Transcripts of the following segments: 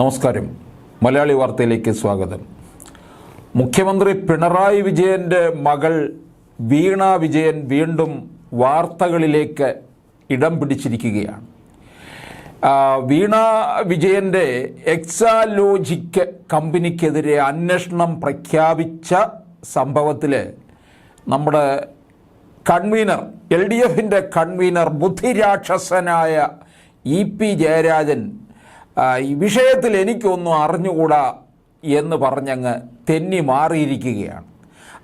നമസ്കാരം. മലയാളി വാർത്തയിലേക്ക് സ്വാഗതം. മുഖ്യമന്ത്രി പിണറായി വിജയന്റെ മകൾ വീണ വിജയൻ വീണ്ടും വാർത്തകളിലേക്ക് ഇടം പിടിച്ചിരിക്കുകയാണ്. വീണ വിജയന്റെ എക്സാലോജിക് കമ്പനിക്കെതിരെ അന്വേഷണം പ്രഖ്യാപിച്ച സംഭവത്തിൽ നമ്മുടെ കൺവീനർ എൽ ഡി എഫിന്റെ കൺവീനർ ബുദ്ധിരാക്ഷസനായ ഇ പി ജയരാജൻ ഈ വിഷയത്തിൽ എനിക്കൊന്നും അറിഞ്ഞുകൂടാ എന്ന് പറഞ്ഞങ്ങ് തെന്നി മാറിയിരിക്കുകയാണ്.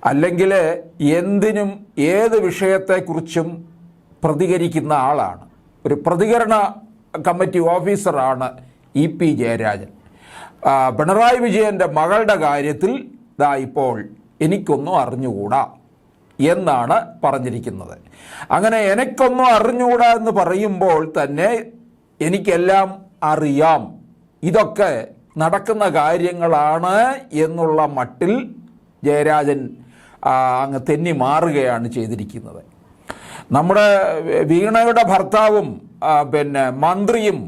അല്ലെങ്കിൽ എന്തിനും ഏത് വിഷയത്തെക്കുറിച്ചും പ്രതികരിക്കുന്ന ആളാണ്. ഒരു പ്രതികരണ കമ്മിറ്റി ഓഫീസറാണ് ഇ പി ജയരാജൻ. പിണറായി വിജയന്റെ മകളുടെ കാര്യത്തിൽ ദാ ഇപ്പോൾ എനിക്കൊന്നും അറിഞ്ഞുകൂടാ എന്നാണ് പറഞ്ഞിരിക്കുന്നത്. അങ്ങനെ എനിക്കൊന്നും അറിഞ്ഞുകൂടാ എന്ന് പറയുമ്പോൾ തന്നെ എനിക്കെല്ലാം അറിയാം. ഇതൊക്കെ നടക്കുന്ന കാര്യങ്ങളാണ് എന്നുള്ള മട്ടിൽ ജയരാജൻ അങ്ങ് തെന്നി മാറുകയാണ് ചെയ്തിരിക്കുന്നത്. നമ്മുടെ വീണയുടെ ഭർത്താവും പിന്നെ മന്ത്രിയും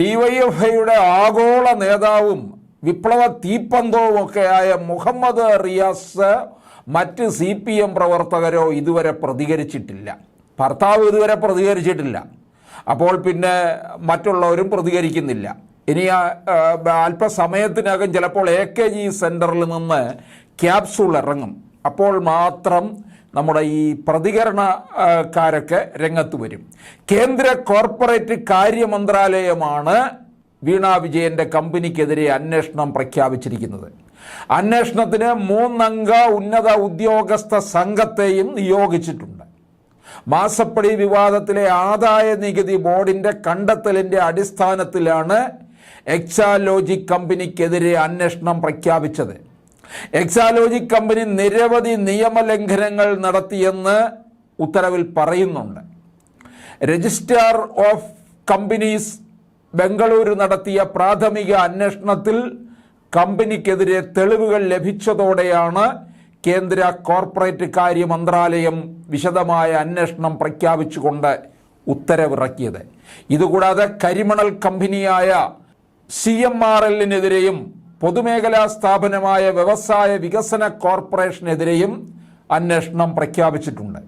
ഡിവൈഎഫ്ഐയുടെ ആഗോള നേതാവും വിപ്ലവ തീപ്പന്തവും ഒക്കെയായ മുഹമ്മദ് റിയാസ് മറ്റ് സി പി എം പ്രവർത്തകരോ ഇതുവരെ പ്രതികരിച്ചിട്ടില്ല. ഭർത്താവ് ഇതുവരെ പ്രതികരിച്ചിട്ടില്ല. അപ്പോൾ പിന്നെ മറ്റുള്ളവരും പ്രതികരിക്കുന്നില്ല. ഇനി അല്പസമയത്തിനകം ചിലപ്പോൾ എ കെ ജി സെന്ററിൽ നിന്ന് ക്യാപ്സൂൾ ഇറങ്ങും. അപ്പോൾ മാത്രം നമ്മുടെ ഈ പ്രതികരണക്കാരൊക്കെ രംഗത്ത് വരും. കേന്ദ്ര കോർപ്പറേറ്റ് കാര്യ മന്ത്രാലയമാണ് വീണ വിജയന്റെ കമ്പനിക്കെതിരെ അന്വേഷണം പ്രഖ്യാപിച്ചിരിക്കുന്നത്. അന്വേഷണത്തിന് മൂന്നംഗ ഉന്നത ഉദ്യോഗസ്ഥ സംഘത്തെയും നിയോഗിച്ചിട്ടുണ്ട്. മാസപ്പടി വിവാദത്തിലെ ആദായ നികുതി ബോർഡിന്റെ കണ്ടെത്തലിന്റെ അടിസ്ഥാനത്തിലാണ് എക്സാലോജി കമ്പനിക്കെതിരെ അന്വേഷണം പ്രഖ്യാപിച്ചത്. എക്സാലോജി കമ്പനി നിരവധി നിയമലംഘനങ്ങൾ നടത്തിയെന്ന് ഉത്തരവിൽ പറയുന്നുണ്ട്. രജിസ്ട്രാർ ഓഫ് കമ്പനീസ് ബംഗളൂരു നടത്തിയ പ്രാഥമിക അന്വേഷണത്തിൽ കമ്പനിക്കെതിരെ തെളിവുകൾ ലഭിച്ചതോടെയാണ് കേന്ദ്ര കോർപ്പറേറ്റ് കാര്യ മന്ത്രാലയം വിശദമായ അന്വേഷണം പ്രഖ്യാപിച്ചുകൊണ്ട് ഉത്തരവിറക്കിയത്. ഇതുകൂടാതെ കരിമണൽ കമ്പനിയായ സി എം ആർ എല്ലിനെതിരെയും പൊതുമേഖലാ സ്ഥാപനമായ വ്യവസായ വികസന കോർപ്പറേഷനെതിരെയും അന്വേഷണം പ്രഖ്യാപിച്ചിട്ടുണ്ട്.